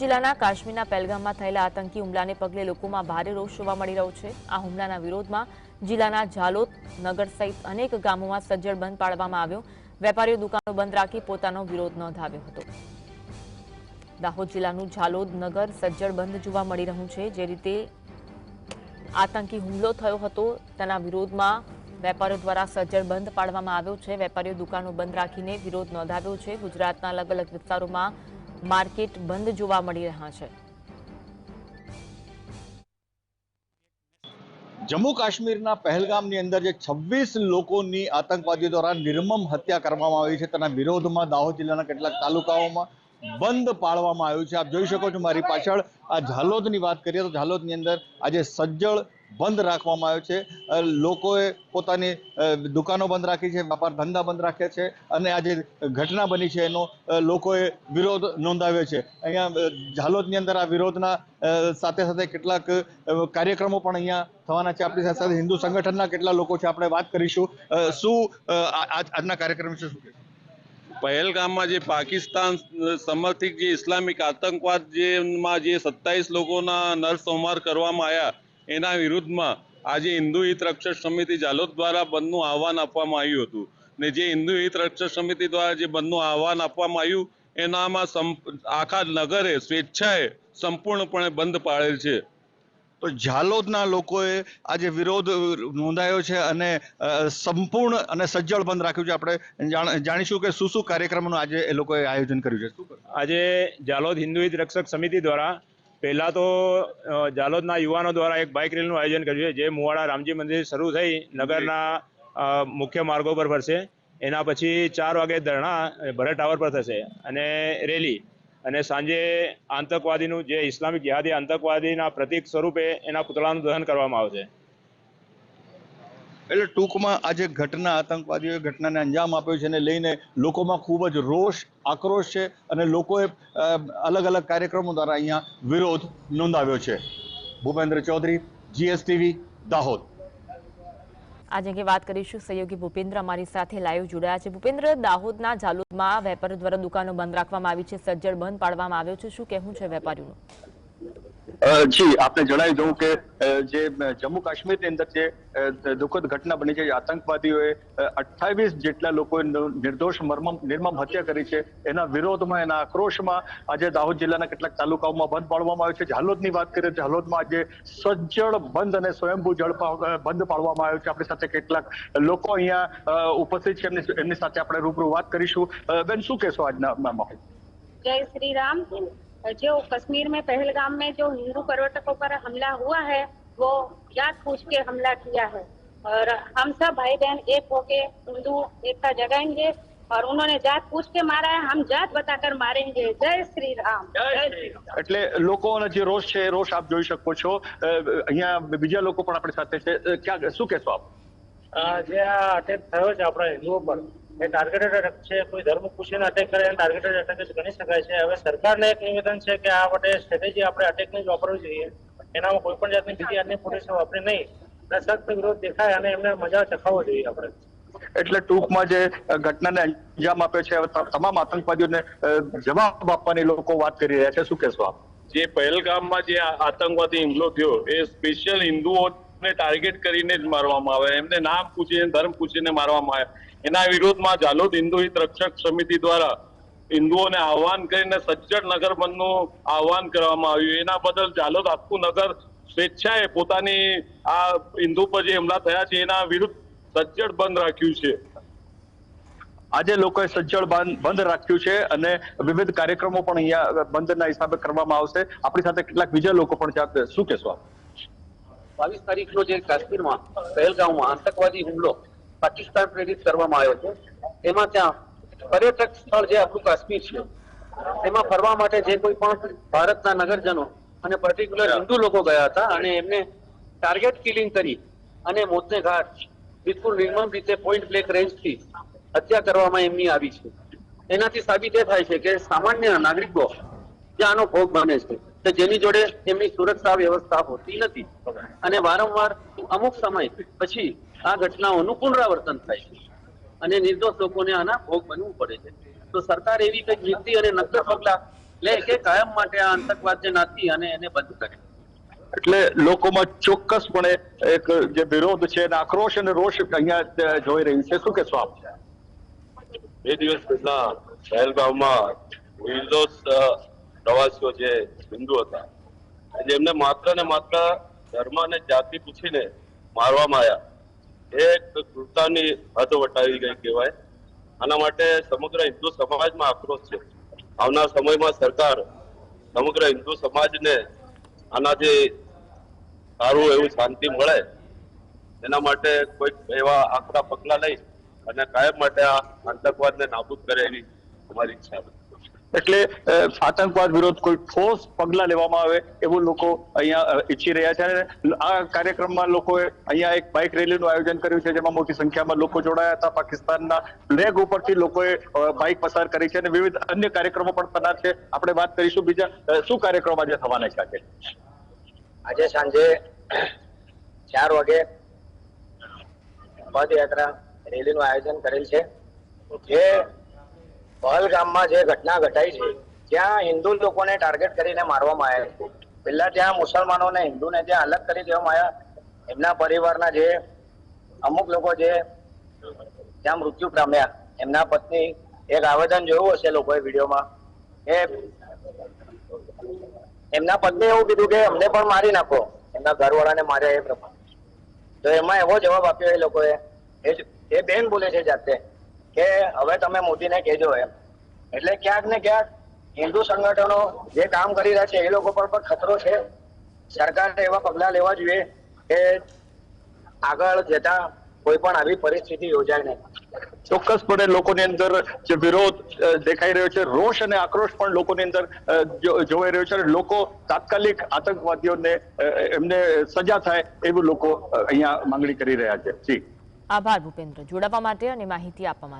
જિલ્લાના કાશ્મીરના પહેલગામમાં થયેલા આતંકી હુમલાને પગલે લોકોમાં ભારે રોષ જોવા મળી રહ્યો છે. આ હુમલાના વિરોધમાં જિલ્લાના ઝાલોદ, નગર સહિત અનેક ગામોમાં સજ્જડ બંધ પાડવામાં આવ્યો. વેપારીઓ દુકાનો બંધ રાખી પોતાનો વિરોધ નોંધાવ્યો હતો. દાહોદ જિલ્લાનું ઝાલોદ, નગર સજ્જડ બંધ જોવા મળી રહ્યું છે. જે રીતે આતંકી હુમલો થયો હતો, તેના વિરોધમાં વેપારીઓ દ્વારા સજ્જડ બંધ પાડવામાં આવ્યો છે. વેપારીઓ દુકાનો બંધ રાખીને વિરોધ નોંધાવ્યો છે. ગુજરાતના અલગ અલગ વિસ્તારોમાં માર્કેટ બંધ જોવા મળી રહ્યા છે. જમ્મુ કાશ્મીરના પહેલગામની અંદર જે છવ્વીસ લોકોની આતંકવાદીઓ દ્વારા નિર્મમ હત્યા કરવામાં આવી છે, તેના વિરોધમાં દાહોદ જિલ્લાના કેટલાક તાલુકાઓમાં બંધ પાળવામાં આવ્યું છે. આપ જોઈ શકો છો મારી પાછળ આ ઝાલોદની વાત કરીએ તો ઝાલોદની અંદર આજે સજ્જડ બંધ રાખવામાં આવ્યો છે. લોકોએ પોતાની દુકાનો બંધ રાખી છે વેપાર ધંધા બંધ રાખ્યા છે અને આ જે ઘટના બની છે એનો લોકોએ વિરોધ નોંધાવ્યો છે. અહીંયા ઝાલોદની અંદર આ વિરોધના સાથે સાથે કેટલાક કાર્યક્રમો પણ અહીંયા થવાના છે. આપણી સાથે હિન્દુ સંગઠનના કેટલા લોકો છે આપણે વાત કરીશું. શું આજ- આજના કાર્યક્રમ વિશે શું? પહેલગામમાં જે પાકિસ્તાન સમર્થિત જે ઇસ્લામિક આતંકવાદ જેમાં જે સત્તાવીસ લોકોના નરસંહાર કરવામાં આવ્યા એના વિરુદ્ધમાં આજે હિન્દુ હિત રક્ષક સમિતિ જાલોદ દ્વારા બંધનું આહવાન આપવામાં આવ્યું હતું. ને જે હિન્દુ હિત રક્ષક સમિતિ દ્વારા જે બંધનું આહવાન આપવામાં આવ્યું એનામાં સંપ- આખા નગરે સ્વેચ્છાએ સંપૂર્ણપણે બંધ પાડેલ છે. તો ઝાલોદના લોકોએ આજે વિરોધ નોંધાયો છે અને સંપૂર્ણ અને સજ્જડ બંધ રાખ્યું છે. આપણે જાણીશું કે શું શું કાર્યક્રમનું આજે એ લોકોએ આયોજન કર્યું છે. આજે જાલોદ હિન્દુ હિત રક્ષક સમિતિ દ્વારા પહેલા તો જાલોદના યુવાનો દ્વારા એક બાઇક રેલીનું આયોજન કર્યું છે, જે મુવાડા રામજી મંદિર શરૂ થઈ નગરના મુખ્ય માર્ગો પર ફરશે. એના પછી ચાર વાગે ધરણા ભરત ટાવર પર થશે અને રેલી. અને સાંજે આતંકવાદીનું જે ઇસ્લામિક જિહાદી આતંકવાદીના પ્રતીક સ્વરૂપે એના પુતળાનું દહન કરવામાં આવશે. એટલે ટૂંકમાં આજે ઘટના, આતંકવાદીઓએ ઘટનાને અંજામ આપ્યો છે એને લઈને લોકોમાં ખૂબ જ રોષ, આક્રોશ છે અને લોકોએ અલગ અલગ કાર્યક્રમો દ્વારા અહીંયા વિરોધ નોંધાવ્યો છે. ભૂપેન્દ્ર ચૌધરી, જીએસટીવી, દાહોદ. આજે અંગે વાત કરીશું સહયોગી ભૂપેન્દ્ર અમારી સાથે લાઈવ જોડાયા છે. ભૂપેન્દ્ર, દાહોદના ઝાલોદમાં વેપારીઓ દ્વારા દુકાનો બંધ રાખવામાં આવી છે. સજ્જડ બંધ પાડવામાં આવ્યો છે. શું કહેવું છે વેપારીઓનું? જી, આપને જણાવી દઉં કે જે જમ્મુ કાશ્મીરની અંદર જે દુઃખદ ઘટના બની છે આતંકવાદીઓએ અઠ્ઠાવીસ જેટલા લોકોએ નિર્દોષ નિર્મમ હત્યા કરી છે, એના વિરોધમાં, એના આક્રોશમાં આજે દાહોદ જિલ્લાના કેટલાક તાલુકાઓમાં બંધ પાડવામાં આવ્યો છે. હાલોદની વાત કરીએ તો આજે સજ્જડ બંધ અને સ્વયંભૂ જળ બંધ પાડવામાં આવ્યો છે. આપણી સાથે કેટલાક લોકો અહીંયા ઉપસ્થિત છે. એમની એમની સાથે આપણે રૂબરૂ વાત કરીશું. બેન, શું કહેશો આજના માહોલ? જય શ્રી રામ. जो कश्मीर में पहलगाम में जो हिंदू पर्यटकों पर हमला हुआ है वो जात पूछ के हमला किया है और हम सब भाई बहन एक होके हिंदू एकता जगाएंगे और उन्होंने जात पूछ के मारा है हम जात बताकर मारेंगे जय श्री राम जय श्री राम એટલે લોકોનો જે રોષ છે એ રોષ આપ જોઈ શકો છો અ, અહીંયા બીજા લોકો પણ આપણી સાથે છે અ, ક્યાં શું કહેશો આપ આ જે આ અટેક થયો છે આપણા હિન્દુઓ પર એ ટાર્ગેટેડ અટેક છે કોઈ ધર્મ પૂછીને અટેક કરે એને ટાર્ગેટેડ અટેક જ ગણી શકાય છે. હવે સરકારને એક નિવેદન છે કે આ માટે સ્ટ્રેટેજી આપણે અટેકની જ વાપરવી જોઈએ. એનામાં કોઈ પણ જાતની બીજી અન્ય પોલીસો વાપરી નહીં. અને સખ્ત વિરોધ દેખાય અને એમને મજા ચખાવવો જોઈએ આપણે. એટલે ટૂંકમાં જે ઘટનાને અંજામ આપ્યો છે તમામ આતંકવાદીઓને જવાબ આપવાની લોકો વાત કરી રહ્યા છે. શું કહેશો આપ? જે પહેલગામમાં જે આ આતંકવાદી હુમલો થયો એ સ્પેશિયલ હિન્દુઓને ટાર્ગેટ કરીને જ મારવામાં આવે, એમને નામ પૂછીને, ધર્મ પૂછીને મારવામાં આવે. એના વિરોધમાં જાલોદ હિન્દુ હિત રક્ષક સમિતિ દ્વારા હિન્દુઓને આહવાન કરીને સજ્જડ નગર બંધનું આહવાન કરવામાં આવ્યું. એના બદલ જાલોદ આખું નગર સ્વેચ્છાએ પોતાની આ હિન્દુ પર જે હમલા થયા છે, એના વિરુદ્ધ સજ્જડ બંધ રાખ્યું છે. આજે લોકોએ સજ્જડ બાંધ- રાખ્યું છે અને વિવિધ કાર્યક્રમો પણ અહીંયા બંધના હિસાબે કરવામાં આવશે. આપણી સાથે કેટલાક બીજા લોકો પણ છે. શું કહેશો આપ? બાવીસ તારીખનો જે કાશ્મીરમાં પહેલગામમાં આતંકવાદી હુમલો પાકિસ્તાન પ્રેરિત કરવામાં આવ્યો છે એમાં ત્યાં પર્યટક સ્થળ જે આપણું કાશ્મીર છે તેમાં ફરવા માટે જે કોઈ પણ ભારતના નગરજનો અને પર્ટિક્યુલર હિન્દુ લોકો ગયા હતા અને એમને ટાર્ગેટ કિલિંગ કરી અને મોતને ઘાટ બિલકુલ નિર્મમ રીતે પોઈન્ટ બ્લેક રેન્જથી હત્યા કરવામાં એમની આવી છે. એનાથી સાબિત એ થાય છે કે સામાન્ય નાગરિકો જે આનો ભોગ બને છે. કે જેની જોડે એમની સુરક્ષા વ્યવસ્થા હોતી નથી. અને વારંવાર અમુક સમય પછી આ ઘટનાઓનું પુનરાવર્તન થાય છે. અને નિર્દોષ લોકોને આના ભોગ બનવું પડે છે. તો સરકાર એવી કંઈક નીતિ અને નક્કર પગલા એટલે કે કાયમ માટે આ આતંકવાદ જે નાથી અને એને બંધ કરે. એટલે લોકોમાં ચોક્કસપણે એક જે વિરોધ છે અને આક્રોશ અને રોષ અહીંયા જોઈ રહ્યું છે. શું કહેશો આપ? બે દિવસ પહેલા પહેલગામમાં નિર્દોષ પ્રવાસીઓ જે હિન્દુ હતા જેમને માત્ર ને માત્ર ધર્મ અને જાતિ પૂછીને મારવામાં આવ્યા. એ ક્રૂરતાની હદ વટાવી ગઈ કહેવાય. આના માટે સમગ્ર હિન્દુ સમાજમાં આક્રોશ છે. આવનાર સમયમાં સરકાર સમગ્ર હિન્દુ સમાજને આનાથી સારું એવું શાંતિ મળે. એના માટે કોઈક એવા આકરા પગલા લઈ અને કાયમ માટે આ આતંકવાદને નાબૂદ કરે એવી અમારી ઈચ્છા છે. એટલે આતંકવાદ વિરોધ કોઈ ઠોસ પગલા લેવામાં આવે એવું લોકો અહીંયા ઈચ્છી રહ્યા છે. અને આ કાર્યક્રમમાં લોકોએ અહીંયા એક બાઇક રેલીનું આયોજન કર્યું છે, જેમાં મોટી સંખ્યામાં લોકો જોડાયા હતા. પાકિસ્તાનના ફ્લેગ ઉપરથી લોકોએ બાઇક પસાર કરી છે અને વિવિધ અન્ય કાર્યક્રમો પણ થનાર છે. આપણે વાત કરીશું બીજા શું કાર્યક્રમ આજે થવાના છે આજે? આજે સાંજે ચાર વાગે પદયાત્રા રેલીનું આયોજન કરેલ છે. જે પહલગામમાં જે ઘટના ઘટાઈ છે, ત્યાં હિન્દુ લોકોને ટાર્ગેટ કરીને મારવામાં આવ્યા છે. પહેલા ત્યાં મુસલમાનોને, હિન્દુને ત્યાં અલગ કરી દેવામાં આવ્યા એમના પરિવારના જે અમુક લોકો જે ત્યાં મૃત્યુ પામ્યા, એમના પત્ની એક આવેદન જોયું હશે લોકોએ વિડીયોમાં એ એમના પત્ની એવું કીધું કે અમને પણ મારી નાખો, એમના ઘરવાળાને માર્યા એ પ્રમાણે. તો એમાં એવો જવાબ આપ્યો એ લોકોએ. એ બેન બોલે છે જાતે. કે હવે તમે મોદીને કહેજો એમ. એટલે ક્યાંક ને ક્યાંક હિન્દુ સંગઠનો જે કામ કરી રહ્યા છે એ લોકો પર પણ ખતરો છે. સરકારે એવા પગલા લેવા જોઈએ કે આગળ જતા કોઈ પણ આવી પરિસ્થિતિ યોજાય નહીં. ચોક્કસપણે લોકોની અંદર જે વિરોધ દેખાઈ રહ્યો છે રોષ અને આક્રોશ પણ લોકોની અંદર જોવાઈ રહ્યો છે લોકો તાત્કાલિક આતંકવાદીઓને એમને સજા થાય એવું લોકો અહીંયા માંગણી કરી રહ્યા છે. જી. આભાર ભૂપેન્દ્ર. જોડાવા માટે અને માહિતી આપવા માટે.